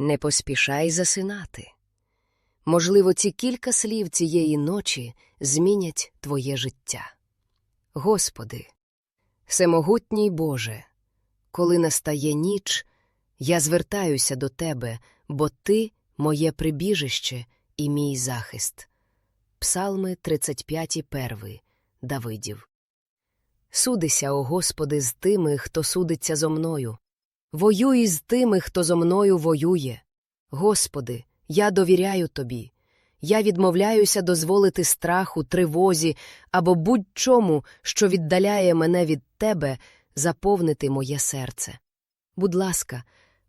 Не поспішай засинати. Можливо, ці кілька слів цієї ночі змінять твоє життя. Господи, всемогутній Боже, коли настає ніч, я звертаюся до Тебе, бо Ти моє прибіжище і мій захист. Псалми 35, 1. Давидів. Судися, о Господи, з тими, хто судиться зо мною. Воюй з тими, хто зо мною воює. Господи, я довіряю Тобі. Я відмовляюся дозволити страху, тривозі або будь-чому, що віддаляє мене від Тебе, заповнити моє серце. Будь ласка,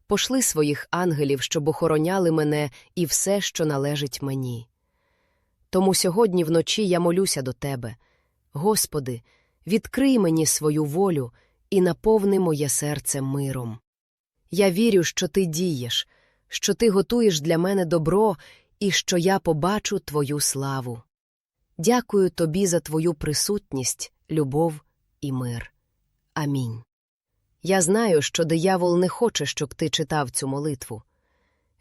пошли своїх ангелів, щоб охороняли мене і все, що належить мені. Тому сьогодні вночі я молюся до Тебе. Господи, відкрий мені свою волю і наповни моє серце миром. Я вірю, що Ти дієш, що Ти готуєш для мене добро і що я побачу Твою славу. Дякую Тобі за Твою присутність, любов і мир. Амінь. Я знаю, що диявол не хоче, щоб ти читав цю молитву.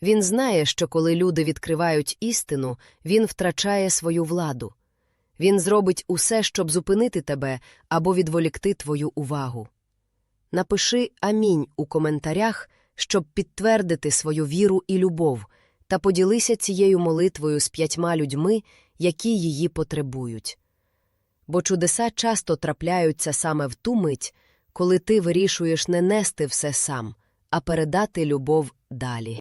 Він знає, що коли люди відкривають істину, він втрачає свою владу. Він зробить усе, щоб зупинити тебе або відволікти твою увагу. Напиши Амінь у коментарях, щоб підтвердити свою віру і любов, та поділися цією молитвою з п'ятьма людьми, які її потребують. Бо чудеса часто трапляються саме в ту мить, коли ти вирішуєш не нести все сам, а передати любов далі.